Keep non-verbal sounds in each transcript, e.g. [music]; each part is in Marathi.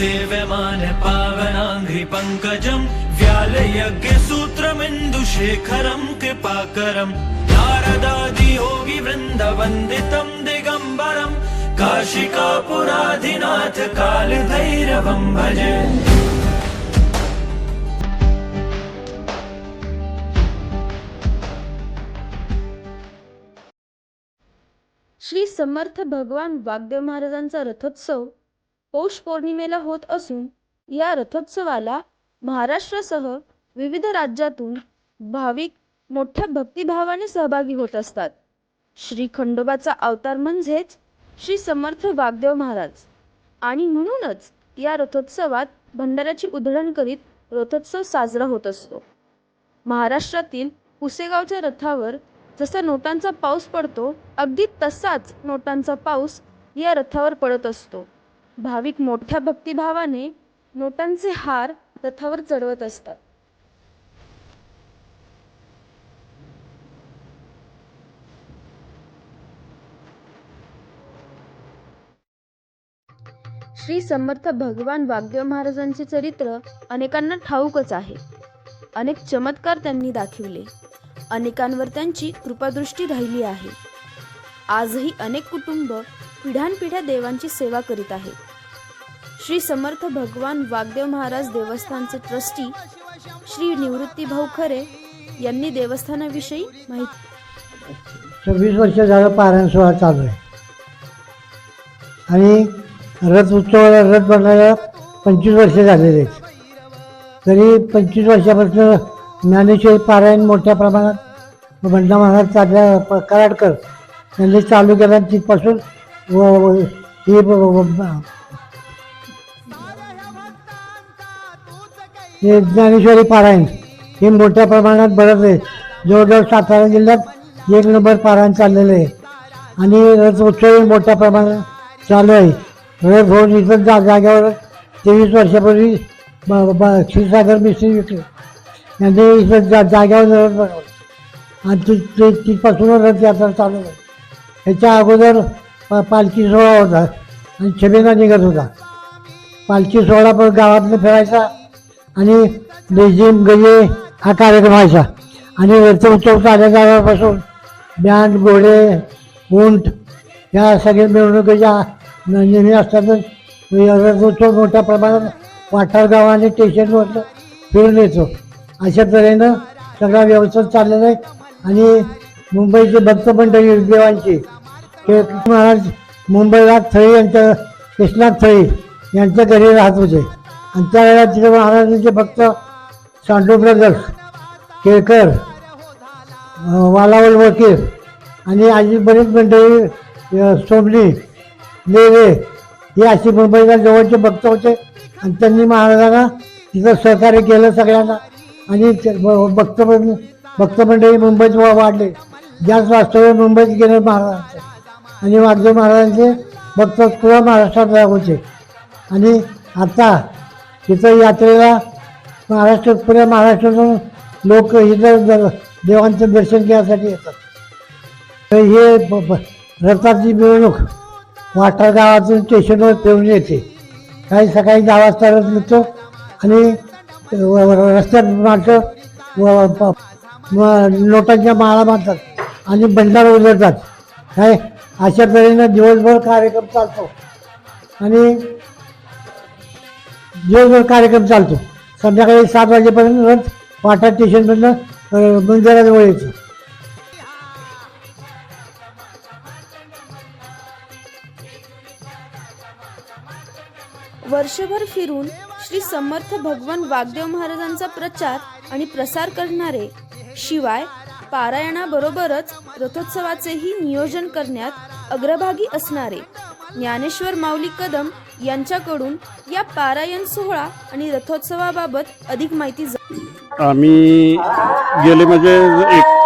सेव्यमान पावनाङ्घ्रि पङ्कजम् व्यालयज्ञसूत्रमिन्दुशेखरम् कृपाकरम् नारदादियोगिवृन्दवन्दितम् दिगम्बरम् काशिकापुराधिनाथ कालभैरवम् भजे। श्री समर्थ भगवान वाग्देव महाराजांचा रथोत्सव पौष पौर्णिमेला होत असून या रथोत्सवाला महाराष्ट्रासह विविध राज्यातून भाविक मोठ्या भक्तिभावाने सहभागी होत असतात. श्री खंडोबाचा अवतार म्हणजेच श्री समर्थ वागदेव महाराज. आणि म्हणूनच या रथोत्सवात भंडाऱ्याची उधळण करीत रथोत्सव साजरा होत असतो. महाराष्ट्रातील पुसेगावच्या रथावर जसा नोटांचा पाऊस पडतो अगदी तसाच नोटांचा पाऊस या रथावर पडत असतो. भाविक मोठ्या भक्तिभावाने नोटांचे हार रथावर चढवत असतात. श्री समर्थ भगवान वाग्देव महाराजांचे चरित्र अनेकांना ठाऊकच आहे. अनेक चमत्कार त्यांनी दाखविले. अनेकांवर त्यांची कृपादृष्टी राहिली आहे. आजही अनेक कुटुंब पिढ्यानपिढ्या देवांची सेवा करीत आहेत. श्री समर्थ भगवान वाग्देव महाराज देवस्थानचे ट्रस्टी श्री निवृत्ती भाऊ खरे यांनी देवस्थानाविषयी माहिती सव्वीस वर्ष झालं पारायण सोहळा चालू आहे. आणि रथ उत्सवाला रथ बनवायला पंचवीस वर्ष झालेले आहेत. तरी पंचवीस वर्षापासून ज्ञानेश्वरी पारायण मोठ्या प्रमाणात बंडा महाराज चालल्या प- कराडकर यांनी चालू केला तिथपासून व हे हे ज्ञानेश्वरी पारायण हे मोठ्या प्रमाणात भरत आहे जवळजवळ सातारा जिल्ह्यात एक नंबर पारायण चाललेलं आहे. आणि रथ उत्सवही मोठ्या प्रमाणात चालू आहे. रथ होऊन इथं जा जाग्यावर तेवीस वर्षापूर्वी क्षीरसागर मिश्री विकले. यांनी इथं जा जाग्यावर रथ बनवलं. आणि ती तिथपासून तिथपासूनच रथयात्रा चालू आहे ह्याच्या अगोदर पा पालखी सोहळा होता. आणि छबिना निघत होता. पालखी सोहळा पण गावातनं फिरायचा आणि लेझिम गजे हा कार्यक्रम व्हायचा आणि रथ उत्सव बँड घोडे उंट या सगळ्या मिरवणुकीच्या नेहमी असतातच रथ मोठ्या प्रमाणात वाठार गाव आणि फिरून येतो. अशा तऱ्हेनं सगळा व्यवसाय चाललेला आहे. आणि मुंबईचे भक्त मंडळी देवांची ते महाराज मुंबईला थळी यांच्या कृष्णाथ थळी यांच्या घरी राहत होते. आणि त्यावेळेला तिथे म्हणजे महाराजांचे भक्त सांडू ब्रदर्स केळकर वालावल वकील आणि अशी बरीच मंडळी अं, लेवे हे अशी मुंबईला जवळचे भक्त होते. आणि त्यांनी महाराजांना तिथं सहकार्य केलं सगळ्यांना. आणि ते भक्त भक्त मंडळी मुंबईत वाढले. ज्याच वास्तव्य मुंबईत गेले महाराजांचे. आणि वागदेव महाराजांचे भक्त पुरा महाराष्ट्रात होते. आणि आता तिथं यात्रेला महाराष्ट्र पुण्या महाराष्ट्रातून लोक इथं द- देवांचं दर्शन घेण्यासाठी येतात. तर हे ब- ब- रथाची मिरवणूक वाठार गावातून स्टेशनवर फिरून येते. काही सकाळी दहा वाजता रथ निघतो आणि व- व- रस्त्यात माणसं व- प- म- नोटांच्या माळा बांधतात आणि भंडारा उजळतात काय अशा तऱ्हेनं दिवसभर कार्यक्रम चालतो. आणि दिवसभर कार्यक्रम चालतो. संध्याकाळी सात वाजेपर्यंत रथ वाटा स्टेशनमधनं मंदिराजवळ येतो. वर्षभर फिरून श्री समर्थ भगवान वागदेव महाराजांचा प्रचार आणि प्रसार करणारे शिवाय पारायणाबरोबरच रथोत्सवाचेही नियोजन करण्यात अग्रभागी असणारे ज्ञानेश्वर माऊली कदम यांच्याकडून या पारायण सोहळा आणि रथोत्सवाबाबत अधिक माहिती आम्ही गेले म्हणजे एक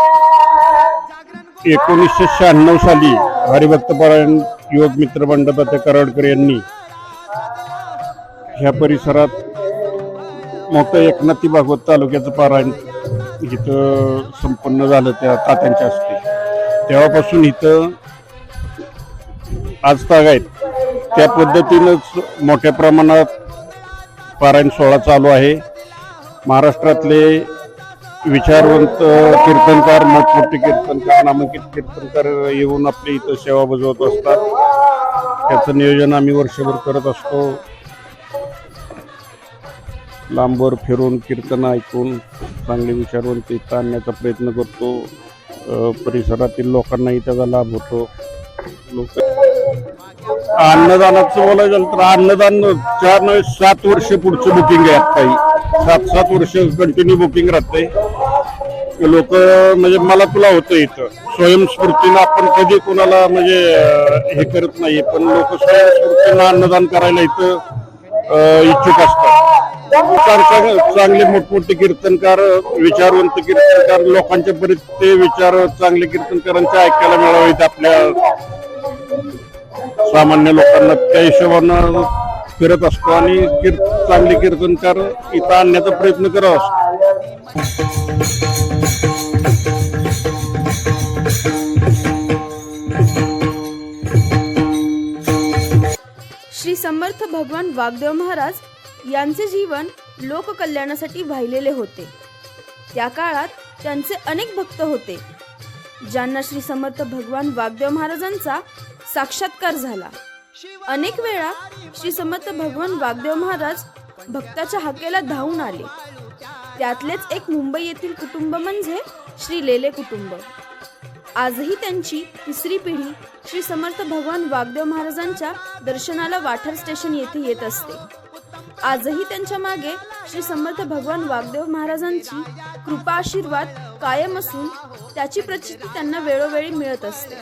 एकोणीसशे शहाण्णव साली हरिभक्त पारायण युवक मित्र मंडपाचे कराडकर यांनी ह्या परिसरात मोठं एकनाथी भागवत तालुक्याचं पारायण इथं संपन्न झालं त्या तात्यांच्या हस्ते. तेव्हापासून इथं आज ताग आहेत. त्या पद्धतीनंच मोठ्या प्रमाणात पारायण सोहळा चालू आहे. महाराष्ट्रातले विचारवंत कीर्तनकार मोठमोठे कीर्तनकार नामांकित कीर्तनकार येऊन आपली इथं सेवा बजावत असतात. त्याचं नियोजन आम्ही वर्षभर करत असतो. लांबवर फिरून कीर्तन ऐकून चांगले विचारवंत इथं आणण्याचा प्रयत्न करतो. परिसरातील लोकांनाही त्याचा लाभ होतो. लोक अन्नदानाचं बोलायचं झालं तर अन्नदान चार नव्हे सात वर्ष पुढचं बुकिंग आहे काही सात सात वर्ष कंटिन्यू बुकिंग राहते लोक म्हणजे मला तुला होतं इथं. स्वयंस्फूर्तीनं आपण कधी कोणाला म्हणजे हे करत नाही पण लोक स्वयंस्फूर्तीनं अन्नदान करायला इथं इच्छुक असतात. चांगले मोठमोठे कीर्तनकार विचारवंत कीर्तनकार लोकांच्या परत ते विचार चांगले कीर्तनकारांचे ऐकायला मिळावेत आपल्या सामान्य लोकांना त्या हिशोबानं फिरत असतो आणि कीर्त चांगले कीर्तनकार इथं आणण्याचा प्रयत्न करत असतो. श्री समर्थ भगवान वागदेव महाराज यांचे जीवन लोककल्याणासाठी वाहिलेले होते. त्या काळात त्यांचे अनेक भक्त होते. ज्यांना श्री समर्थ भगवान वागदेव महाराजांचा साक्षात्कार झाला. अनेक वेळा श्री समर्थ भगवान वागदेव महाराज भक्ताच्या हाकेला धावून आले. त्यातलेच एक मुंबई येथील कुटुंब म्हणजे श्री लेले कुटुंब. आजही त्यांची तिसरी पिढी श्री समर्थ भगवान वागदेव महाराजांच्या दर्शनाला वाठार स्टेशन येथे येत असते. आजही त्यांच्या मागे श्री समर्थ भगवान वागदेव महाराजांची कृपा आशीर्वाद कायम असून त्याची प्रचिती त्यांना वेळोवेळी मिळत असते.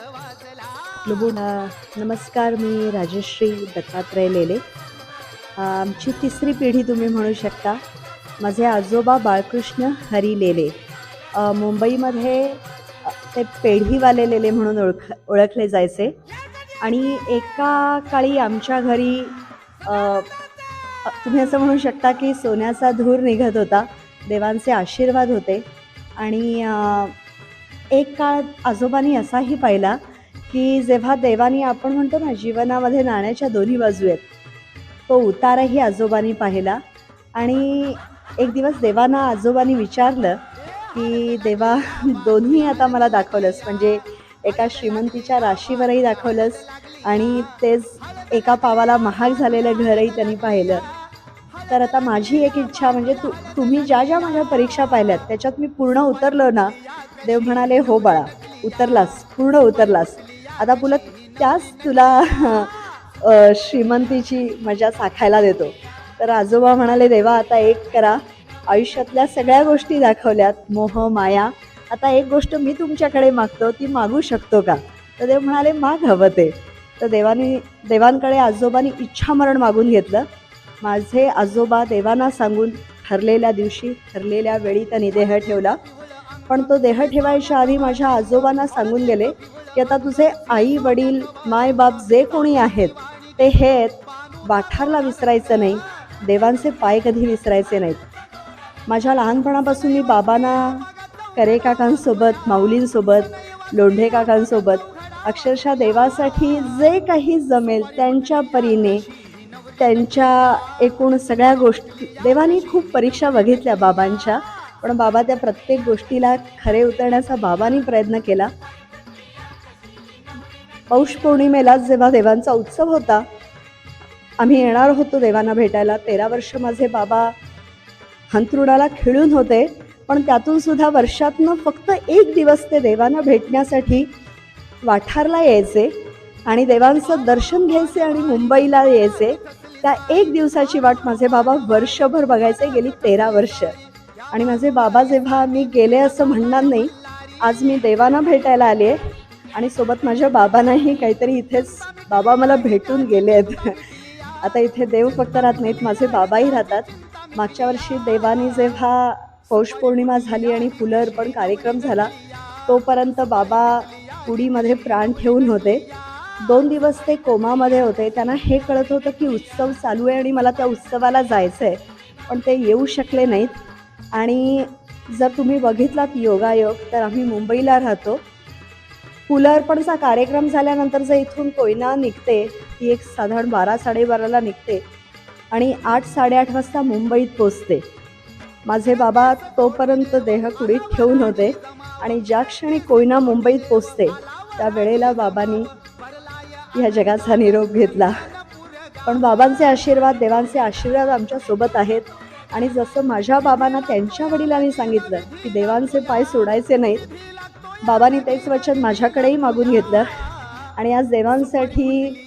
अ, नमस्कार मी राजश्री दत्तात्रय लेले. आमची तिसरी पिढी तुम्ही म्हणू शकता. माझे आजोबा बाळकृष्ण हरी लेले. मुंबईमध्ये ते पेढीवाले लेले म्हणून ओळख ओळखले जायचे. आणि एका काळी आमच्या घरी तुम्ही असं म्हणू शकता की सोन्याचा धूर निघत होता. देवांचे आशीर्वाद होते. आणि एक काळ आजोबांनी असाही पाहिला की जेव्हा देवानी आपण म्हणतो ना जीवनामध्ये नाण्याच्या दोन्ही बाजू आहेत तो उतारही आजोबांनी पाहिला. आणि एक दिवस देवांना आजोबांनी विचारलं की देवा दोन्ही आता मला दाखवलंस. म्हणजे एका श्रीमंतीच्या राशीवरही दाखवलंस आणि तेच एका पावाला महाग झालेलं घरही त्यांनी पाहिलं. तर आता माझी एक इच्छा म्हणजे तू तुम्ही ज्या ज्या माझ्या परीक्षा पाहिल्यात त्याच्यात मी पूर्ण उतरलो ना देव म्हणाले हो बाळा उतरलास पूर्ण उतरलास. आता पुला त्याच तुला श्रीमंतीची मजा चाखायला देतो. तर आजोबा म्हणाले देवा आता एक करा. आयुष्यातल्या सगळ्या गोष्टी दाखवल्यात मोह माया. आता एक गोष्ट मी तुमच्याकडे मागतो ती मागू शकतो का? तर देव म्हणाले माग हवं ते. तर देवानी देवांकडे आजोबांनी इच्छामरण मागून घेतलं. माझे आजोबा देवांना सांगून ठरलेल्या दिवशी ठरलेल्या वेळी त्यांनी देह ठेवला. पण तो देह ठेवायच्या आधी माझ्या आजोबांना सांगून गेले की आता तुझे आई वडील माय बाप जे कोणी आहेत ते हे आहेत वाठारला विसरायचं नाही. देवांचे पाय कधी विसरायचे नाहीत. माझ्या लहानपणापासून मी बाबांना करे काकांसोबत माऊलींसोबत लोंढे काकांसोबत अक्षरशः देवासाठी जे काही जमेल त्यांच्या परीने त्यांच्या एकूण सगळ्या गोष्टी देवानी खूप परीक्षा बघितल्या बाबांच्या. पण बाबा त्या प्रत्येक गोष्टीला खरे उतरण्याचा बाबांनी प्रयत्न केला. पौष पौर्णिमेला जेव्हा देवांचा उत्सव होता आम्ही येणार होतो देवांना भेटायला. तेरा वर्ष माझे बाबा हंतरुणाला खिळून होते पण त्यातून सुद्धा वर्षातनं फक्त एक दिवस ते देवांना भेटण्यासाठी वाठारला यायचे आणि देवांचं दर्शन घ्यायचे आणि मुंबईला यायचे. त्या एक दिवसाची वाट माझे बाबा वर्षभर बघायचे गेली तेरा वर्ष. आणि माझे बाबा जेव्हा मी गेले असं म्हणणार नाही आज मी देवांना भेटायला आले आहे आणि सोबत माझ्या बाबांनाही काहीतरी इथेच बाबा मला भेटून गेले आहेत. आता इथे देव फक्त राहत नाहीत माझे बाबाही राहतात. मागच्या वर्षी देवानी जेव्हा पौष पौर्णिमा झाली आणि फुलं अर्पण कार्यक्रम झाला तोपर्यंत बाबा कुडीमध्ये प्राण ठेवून होते. दोन दिवस ते कोमामध्ये होते. त्यांना हे कळत होतं की उत्सव चालू आहे आणि मला त्या उत्सवाला जायचं आहे पण ते येऊ शकले नाहीत. आणि जर तुम्ही बघितलात योगायोग तर आम्ही मुंबईला राहतो. फुलं कार्यक्रम झाल्यानंतर जर इथून कोयना निघते ती एक साधारण बारा साडेबाराला निघते आणि आठ साडेआठ वाजता मुंबईत पोचते. माझे बाबा तोपर्यंत देह कुडीत ठेवून होते आणि ज्या क्षणी कोयना मुंबईत पोचते त्या वेळेला बाबांनी ह्या जगाचा निरोप घेतला. पण बाबांचे आशीर्वाद देवांचे आशीर्वाद आमच्यासोबत आहेत. आणि जसं माझ्या बाबांना त्यांच्या वडिलांनी सांगितलं की देवांचे पाय सोडायचे नाहीत बाबांनी तेच वचन माझ्याकडेही मागून घेतलं. आणि आज देवांसाठी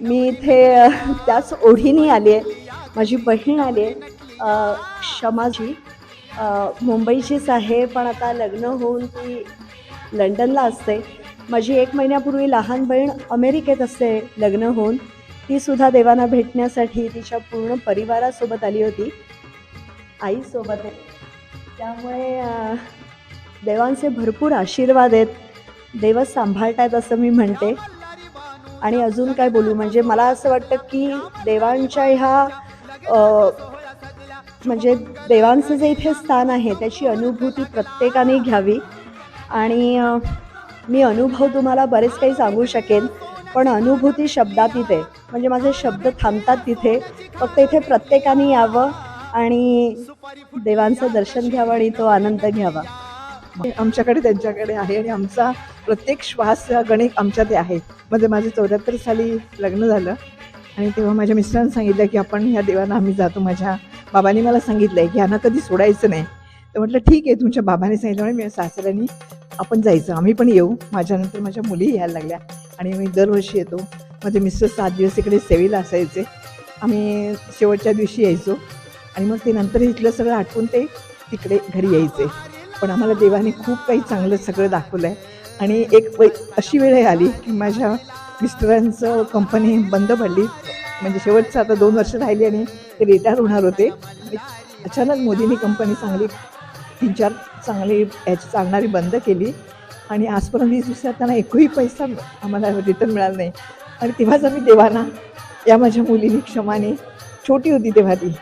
मी इथे त्याच ओढीने आली आहे माझी बहीण आली आहे क्षमाजी मुंबईचीच आहे पण आता लग्न होऊन ती लंडनला असते. माझी एक महिन्यापूर्वी लहान बहीण अमेरिकेत असते लग्न होऊन. ती सुद्धा देवांना भेटण्यासाठी तिच्या पूर्ण परिवारासोबत आली होती. आईसोबत. आहे त्यामुळे देवांचे भरपूर आशीर्वाद आहेत. देवच सांभाळतायत असं मी म्हणते. आणि अजून काय बोलू? म्हणजे मला असं वाटतं की देवांच्या ह्या म्हणजे देवांचं जे इथे स्थान आहे त्याची अनुभूती प्रत्येकाने घ्यावी. आणि मी अनुभव तुम्हाला बरेच काही सांगू शकेन. पण अनुभूती शब्दात तिथे. म्हणजे माझे शब्द थांबतात तिथे. फक्त इथे प्रत्येकाने यावं आणि देवांचं दर्शन घ्यावं आणि तो आनंद घ्यावा. आमच्याकडे त्यांच्याकडे आहे आणि आमचा प्रत्येक श्वास गणित आमच्या ते आहे. म्हणजे माझे चौऱ्याहत्तर साली लग्न झालं आणि तेव्हा माझ्या मिस्टरांनी सांगितलं की आपण ह्या देवांना आम्ही जातो. माझ्या बाबांनी मला सांगितलं आहे की ह्यांना कधी सोडायचं नाही. तर म्हटलं ठीक आहे तुमच्या बाबांनी सांगितल्यामुळे मी सासऱ्यांनी आपण जायचं. आम्ही पण येऊ. माझ्यानंतर माझ्या मुली यायला लागल्या. आणि मी दरवर्षी येतो. माझे मिस्टर सात दिवस इकडे सेवेला असायचे. आम्ही शेवटच्या दिवशी यायचो. आणि मग ते नंतर इथलं सगळं आठवून ते तिकडे घरी यायचे. पण आम्हाला देवाने खूप काही चांगलं सगळं दाखवलं आहे आणि एक वै अशी वेळ आली की माझ्या मिस्टरांचं कंपनी बंद पडली. म्हणजे शेवटचं आता दोन वर्ष राहिली आणि ते रिटायर होणार होते. अचानक मोदींनी कंपनी चांगली तीन चार चांगली याची चालणारी बंद केली. आणि आजपर्यंत वीस दिवसात त्यांना एकही पैसा आम्हाला रिटर्न मिळाला नाही. आणि तेव्हाच आम्ही देवाना या माझ्या मुलीने क्षमाने छोटी होती तेव्हा ती.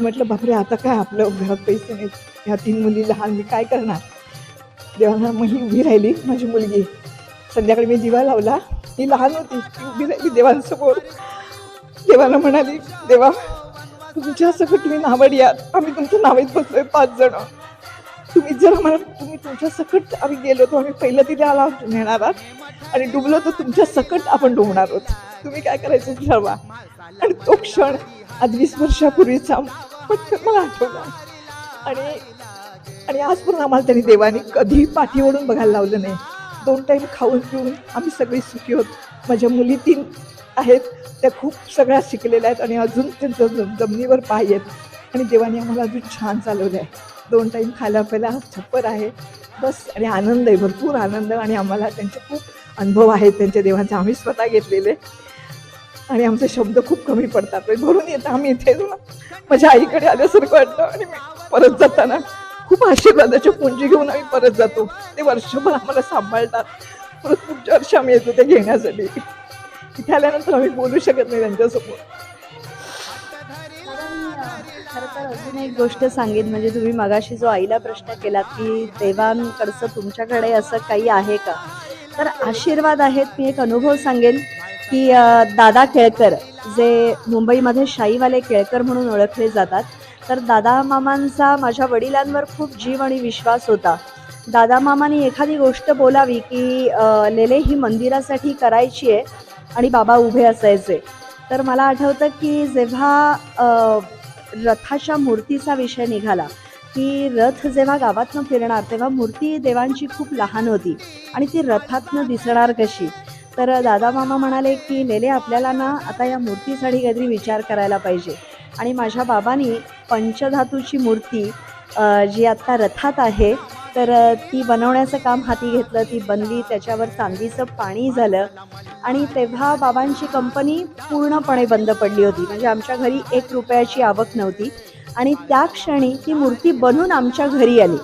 म्हटलं बापरे आता काय आपलं घरात पैसे नाहीत? ह्या तीन मुली लहान मी काय करणार? देवाना मग ही उभी राहिली माझी मुलगी. संध्याकाळी मी दिवा लावला. ही लहान होती ती उभी राहिली देवांसमोर. देवाला म्हणाली देवा तुमच्या सकट नावड या आम्ही तुमच्या नावेत बसलोय पाच जण. तुम्ही जर आम्हाला तुम्ही तुमच्या सकट आम्ही गेलो तर आम्ही पहिलं तिथे आला नेणार आहात. आणि डुबलो तर तुमच्या सकट आपण डुबणार आहोत. तुम्ही काय करायचं ठरवा. आणि तो क्षण आज वीस वर्षापूर्वीचा पटकन मला आठवला. आणि आणि आजपर्यंत आम्हाला त्यांनी देवाने कधी पाठीवरून बघायला लावलं नाही. दोन टाईम खाऊन पिऊन आम्ही सगळी सुखी होत माझ्या मुली तीन आहेत त्या खूप सगळ्या शिकलेल्या आहेत आणि अजून त्यांचं जमिनीवर पाय आहेत. आणि देवाने आम्हाला अजून छान चालवलं आहे दोन टाईम खायला प्यायला छप्पर आहे. बस आणि आनंद आहे भरपूर आनंद आणि आम्हाला त्यांचे खूप अनुभव आहेत त्यांच्या देवांचे. आम्ही स्वतः घेतलेले. आणि आमचे शब्द खूप कमी पडतात. म्हणजे भरून येतं आम्ही इथे येतो ना. माझ्या आईकडे आल्यासारखं वाटतं आणि मी परत जाताना खूप आशीर्वादाच्या पुंजी घेऊन आम्ही परत जातो. ते वर्षभर आम्हाला सांभाळतात. परत पुढच्या वर्षी आम्ही येतो ते घेण्यासाठी. इथे आल्यानंतर आम्ही बोलू शकत नाही त्यांच्यासमोर. खरं तर अजून एक गोष्ट सांगेन म्हणजे तुम्ही मगाशी जो आईला प्रश्न केला की देवांकडचं तुमच्याकडे असं काही आहे का? तर आशीर्वाद आहेत. मी एक अनुभव सांगेन की दादा केळकर जे मुंबईमध्ये शाईवाले केळकर म्हणून ओळखले जातात तर दादा मामांचा माझ्या वडिलांवर खूप जीव आणि विश्वास होता. दादा मामाने एखादी गोष्ट बोलावी की लेले ही मंदिरासाठी करायची आहे आणि बाबा उभे असायचे. तर मला आठवतं की जेव्हा रथाच्या मूर्तीचा विषय निघाला की रथ जेव्हा गावातनं फिरणार तेव्हा मूर्ती देवांची खूप लहान होती आणि ती रथातनं दिसणार कशी? तर दादा मामा म्हणाले की लेले आपल्याला ना आता या मूर्तीसाठी काहीतरी विचार करायला पाहिजे. आणि माझ्या बाबांनी पंचधातूची मूर्ती जी आत्ता रथात आहे तर ती बनवण्याचं काम हाती घेतलं ती बनली त्याच्यावर चांदीचं पाणी झालं आणि तेव्हा बाबांची कंपनी पूर्णपणे बंद पडली होती. म्हणजे आमच्या घरी एक रुपयाची आवक नव्हती आणि त्या क्षणी ती मूर्ती बनून आमच्या घरी आली.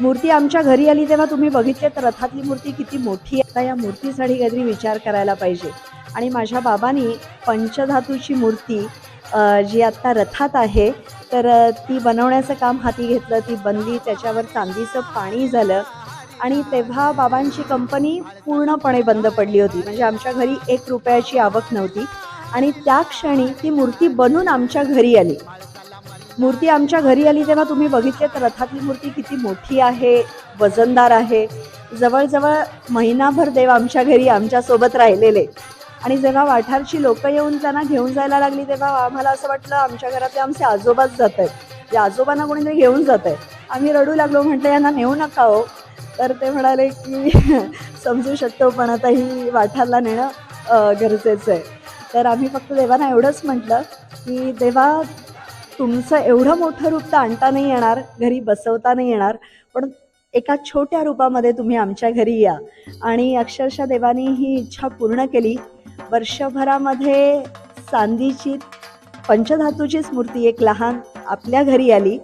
मूर्ती आमच्या घरी आली तेव्हा तुम्ही बघितले तर रथातली मूर्ती किती मोठी आहे. आता या मूर्तीसाठी काहीतरी विचार करायला पाहिजे. आणि माझ्या बाबांनी पंचधातूची मूर्ती जी आत्ता रथात आहे तर ती बनवण्याचं काम हाती घेतलं ती बनली त्याच्यावर चांदीचं पाणी झालं आणि तेव्हा बाबांची कंपनी पूर्णपणे बंद पडली होती. म्हणजे आमच्या घरी एक रुपयाची आवक नव्हती आणि त्या क्षणी ती मूर्ती बनून आमच्या घरी आली. मूर्ती आमच्या घरी आली तेव्हा तुम्ही बघितले तर रथातली मूर्ती किती मोठी आहे वजनदार आहे. जवळजवळ महिनाभर देव आमच्या घरी आमच्यासोबत राहिलेले. आणि जेव्हा वाठारची लोकं येऊन त्यांना घेऊन जायला लागली तेव्हा आम्हाला असं वाटलं आमच्या घरातले आमचे आजोबाच जात आहेत. या आजोबांना कोणीतरी घेऊन जात आहे. आम्ही रडू लागलो म्हटलं यांना नेऊ नका हो. तर ते म्हणाले की [laughs] समजू शकतो पण आता ही वाठारला नेणं गरजेचं आहे. तर आम्ही फक्त देवांना एवढंच म्हटलं की देवा तुमचं एवढं मोठं रूप तर आणता नाही येणार घरी बसवता नाही येणार पण एका छोट्या रूपामध्ये तुम्ही आमच्या घरी या. आणि अक्षरशः देवानी ही इच्छा पूर्ण केली. वर्षभरामध्ये चांदीची पंचधातूचीच मूर्ती एक लहान आपल्या घरी आली.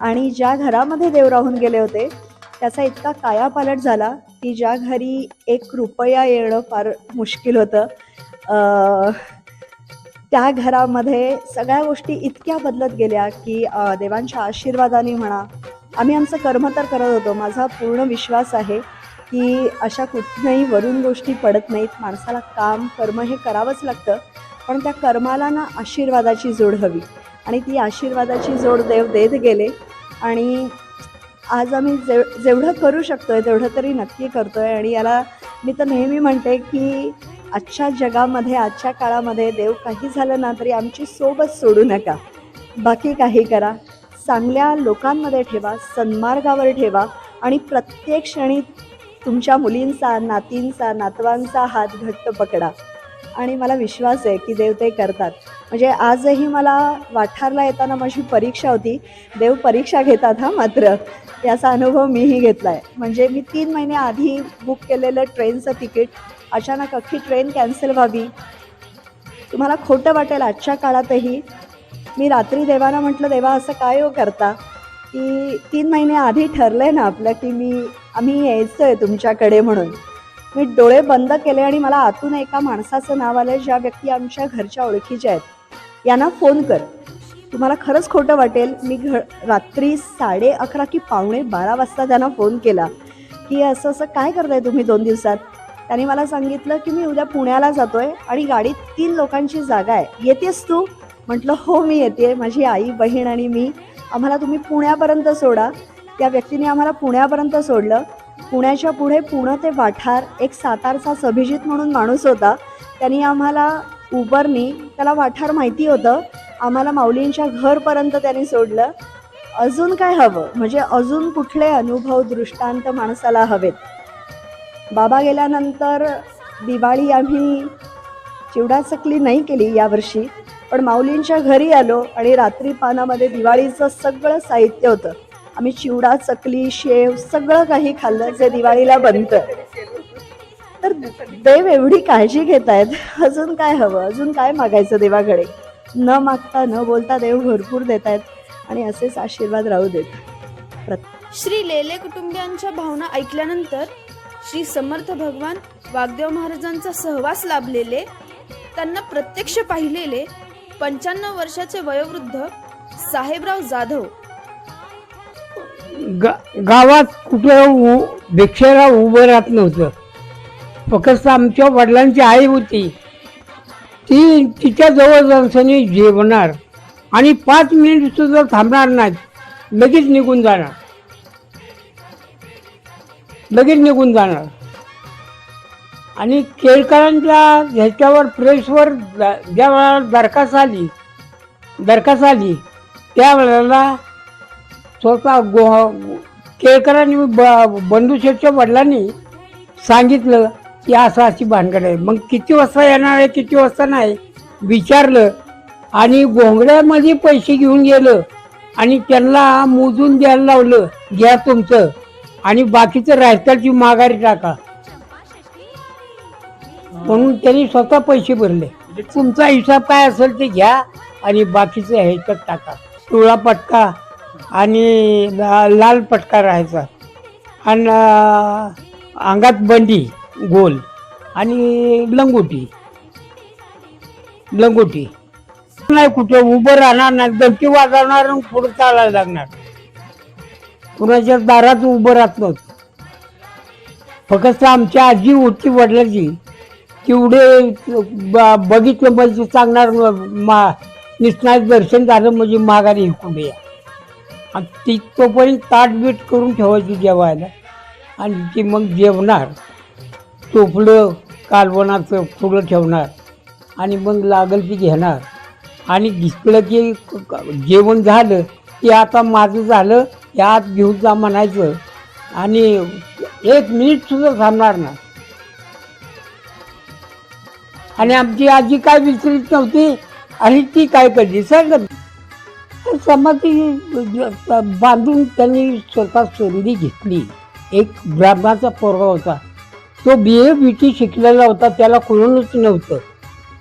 आणि ज्या घरामध्ये देव राहून गेले होते त्याचा इतका कायापालट झाला की ज्या घरी एक रुपया येणं फार मुश्किल होतं. त्या घरामध्ये सगळ्या गोष्टी इतक्या बदलत गेल्या की देवांच्या आशीर्वादाने म्हणा आम्ही आमचं कर्म तर करत होतो. माझा पूर्ण विश्वास आहे की अशा कुठल्याही वरून गोष्टी पडत नाहीत. माणसाला काम कर्म हे करावंच लागतं. पण त्या कर्माला ना आशीर्वादाची जोड हवी. आणि ती आशीर्वादाची जोड देव देत गेले. आणि आज आम्ही जेव जेवढं करू शकतोय तेवढं तरी नक्की करतोय. आणि याला मी तर नेहमी म्हणते की आजच्या जगामध्ये आजच्या काळामध्ये देव काही झालं ना तरी आमची सोबत सोडू नका. बाकी काही करा. चांगल्या लोकांमध्ये ठेवा सन्मार्गावर ठेवा आणि प्रत्येक क्षणी तुमच्या मुलींचा नातींचा नातवांचा हात घट्ट पकडा. आणि मला विश्वास आहे की देव ते करतात. म्हणजे आजही मला वाठारला येताना माझी परीक्षा होती. देव परीक्षा घेतात हा मात्र. याचा अनुभव मीही घेतला आहे म्हणजे मी तीन महिने आधी बुक केलेलं ट्रेनचं तिकीट अचानक अख्खी ट्रेन कॅन्सल व्हावी. तुम्हाला खोटं वाटेल आजच्या काळातही. मी रात्री देवाना म्हटलं देवा असं काय हो करता? की तीन महिने आधी ठरलं आहे ना आपलं की मी आम्ही यायचं आहे तुमच्याकडे म्हणून. मी डोळे बंद केले आणि मला आतून एका माणसाचं नाव आलं ज्या व्यक्ती आमच्या घरच्या ओळखीच्या आहेत. यांना फोन कर. तुम्हाला खरंच खोटं वाटेल. मी घ रात्री साडे अकरा की पावणे बारा वाजता त्यांना फोन केला की असं असं काय करताय तुम्ही दोन दिवसात? त्यांनी मला सांगितलं की मी उद्या पुण्याला जातोय आणि गाडीत तीन लोकांची जागा आहे. येतेस तू? म्हटलं हो मी येते माझी आई बहीण आणि मी. आम्हाला तुम्ही पुण्यापर्यंत सोडा. त्या व्यक्तीने आम्हाला पुण्यापर्यंत सोडलं. पुण्याच्या पुढे पुणे ते वाठार एक सातारचा सभिजित म्हणून माणूस होता. त्यांनी आम्हाला उबरनी त्याला वाठार माहिती होतं. आम्हाला माऊलींच्या घरपर्यंत त्यांनी सोडलं. अजून काय हवं? म्हणजे अजून कुठले अनुभव दृष्टांत माणसाला हवेत? बाबा गेल्यानंतर दिवाळी आम्ही चिवडा चकली नाही केली यावर्षी. पण माऊलींच्या घरी आलो आणि रात्री पानामध्ये दिवाळीचं सगळं साहित्य होतं. आम्ही चिवडा चकली शेव सगळं काही खाल्लं जे दिवाळीला बनतं. तर देव एवढी काळजी घेत आहेत अजून काय हवं? अजून काय मागायचं देवाकडे? न मागता न बोलता देव भरपूर देत आहेत आणि असेच आशीर्वाद राहू देत. श्री लेले कुटुंबियांच्या भावना ऐकल्यानंतर श्री समर्थ भगवान वागदेव महाराजांचा सहवास लाभलेले त्यांना प्रत्यक्ष पाहिलेले पंच्याण्णव वर्षाचे वयोवृद्ध साहेबराव जाधव. गा गावात कुठं उ भिक्षेला उभं राहत नव्हतं. फक्त आमच्या वडिलांची आई होती. ती तिच्या जवळ जाऊन जेवणार आणि पाच मिनिट सुद्धा थांबणार नाहीत लगेच निघून जाणार. लगेच निघून जाणार. आणि केळकरांच्या ह्याच्यावर प्रेसवर द- ज्या वेळेला दरखास्त आली दरखास्त आली त्यावेळेला स्वतः गो केळकरांनी ब बंधू शेठच्या वडिलांनी सांगितलं की असं अशी भानगड आहे. मग किती वाजता येणार आहे किती वाजता नाही विचारलं आणि गोंगड्यामध्ये पैसे घेऊन गेलं आणि त्यांना मोजून द्यायला लावलं घ्या तुमचं आणि बाकीचं राहत्याची माघारी टाका. म्हणून त्यांनी स्वतः पैसे भरले. तुमचा हिसाब काय असेल ते घ्या आणि बाकीचं ह्याच्यात टाका. पिवळा पटका आणि लाल पटका राहायचा. आणि अंगात बंडी गोल आणि लंगोटी. लंगोटी. नाही कुठे उभं राहणार नाही. दमकी वाजवणार आणि पुढे चालायला लागणार. कुणाच्या दारात उभं राहत नव्हतं. फक्त आमची आजी होती वडिलाची तेवढे ब- बघितलं म्हणजे सांगणार मा निष्णात दर्शन झालं म्हणजे माघारी हिकून या. आणि ती तोपर्यंत ताटबीट करून ठेवायची जेवायला. आणि ती मग जेवणार. टोपलं कालवणाचं फुलं ठेवणार. आणि मग लागल ती घेणार. आणि दिसलं की जेवण झालं की आता माझं झालं यात घेऊन जा म्हणायचं. आणि एक मिनिटसुद्धा थांबणार ना आणि आमची आजी काय विसरीत नव्हती आणि ती काय करली सांगत समाधी बांधून त्यांनी स्वतः संधी घेतली. एक ब्राह्मणाचा पोरगा होता. तो बी ए बी टी शिकलेला होता त्याला कोणच नव्हतं.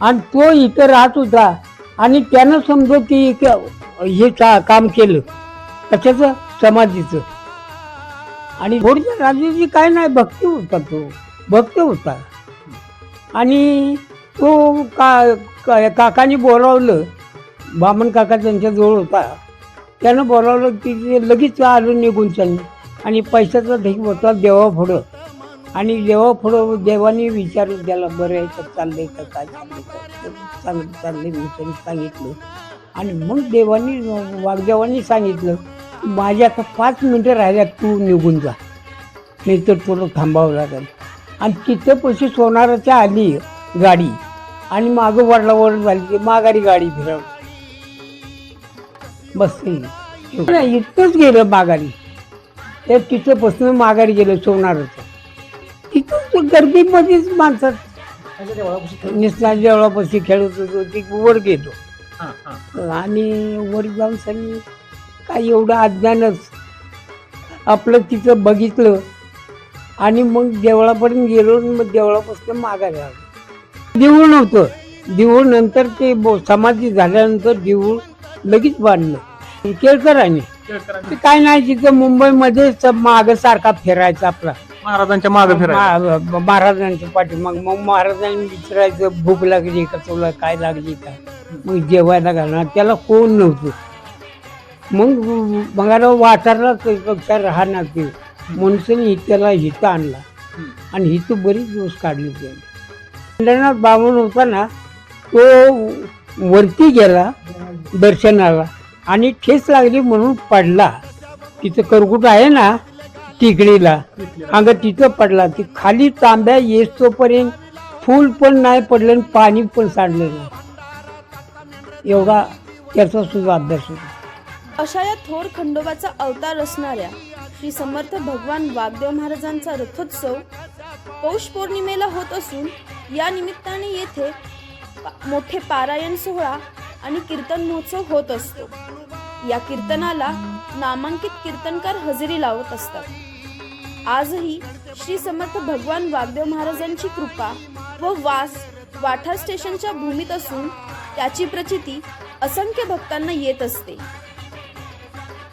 आणि तो इथं राहत होता. आणि त्यानं समजो की हे काम केलं. कशाचं? समाधीचं. आणि थोडीशा राजाची काय नाही भक्ती होता तो. भक्त होता. आणि तो का का- काकाने बोलावलं. बामण काका त्यांच्याजवळ होता. त्यानं बोलावलं की ते लगेच आलं निघून त्यांनी. आणि पैशाचा ढीक होता देवा पुढं. आणि देवा पुढं देवाने विचारलं त्याला बरं आहे का चाललंय का काय चाललंय का? चांगलं चाललंय मी त्यांनी सांगितलं. आणि मग देवानी वाघदेवानी सांगितलं माझ्या आता पाच मिनटं राहिल्यात तू निघून जा. नाहीतर तुला थांबावं लागेल. आणि तिथं पैसे सोनाराच्या आली गाडी. आणि मागं वडलावर झाली ती माघारी गाडी फिरवली बस नाही इथंच गेलं माघारी. ते तिथं बसून माघारी गेलं सोनाराचं. तिथं गर्दीमध्येच माणसात निसना देवळापाशी खेळत होतो ती वर गेलो. आणि वर जाऊन सांगी काय एवढं अज्ञानच. आपलं तिथं बघितलं आणि मग देवळापर्यंत गेलो मग देवळापासून माघारी आलो. देऊळ नव्हतं. देऊळ नंतर ते बो- समाधी झाल्यानंतर देऊळ लगेच बांधलं. केळकरांनी. ते काय नाही तिथं मुंबईमध्ये माग सारखा फिरायचा आपला. महाराजांच्या मागे फिरायला मा- महाराजांच्या पाठी मग. मग महाराजांनी विचारायचं भूक लागली का तुला? काय लागली का? मग जेवायला घालणार. त्याला कोण नव्हतं. मग मगाला वाटारला पेक्षा राहणार ते. मनुष्याने त्याला हिथं आणला. आणि हिथं बरीच दिवस काढली त्याने. पंढरनाथ बामण होता ना तो वरती गेला दर्शनाला आणि ठेच लागली म्हणून पडला. तिथं करकुट आहे ना टिकडीला अंग तिथं पडला. ती खाली तांब्या येतोपर्यंत फूल पण नाही पडलं आणि पाणी पण सांडलं नाही. एवढा त्याचा सुद्धा अभ्यास होता. अशा या थोर खंडोबाचा अवतार असणाऱ्या श्री समर्थ भगवान वागदेव महाराजांचा रथोत्सव पौष पौर्णिमेला होत असून या निमित्ताने येथे मोठे पारायण सोहळा आणि कीर्तन महोत्सव होत असतो. या कीर्तनाला नामांकित कीर्तनकार हजेरी लावत असतात. आजही श्री समर्थ भगवान वागदेव महाराजांची कृपा व वास वाठार स्टेशनच्या भूमीत असून त्याची प्रचिती असंख्य भक्तांना येत असते.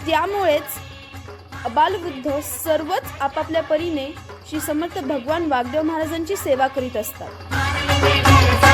त्यामुळेच अबालवृद्ध सर्वच आपापल्या परीने श्री समर्थ भगवान वागदेव महाराजांची सेवा करीत असतात.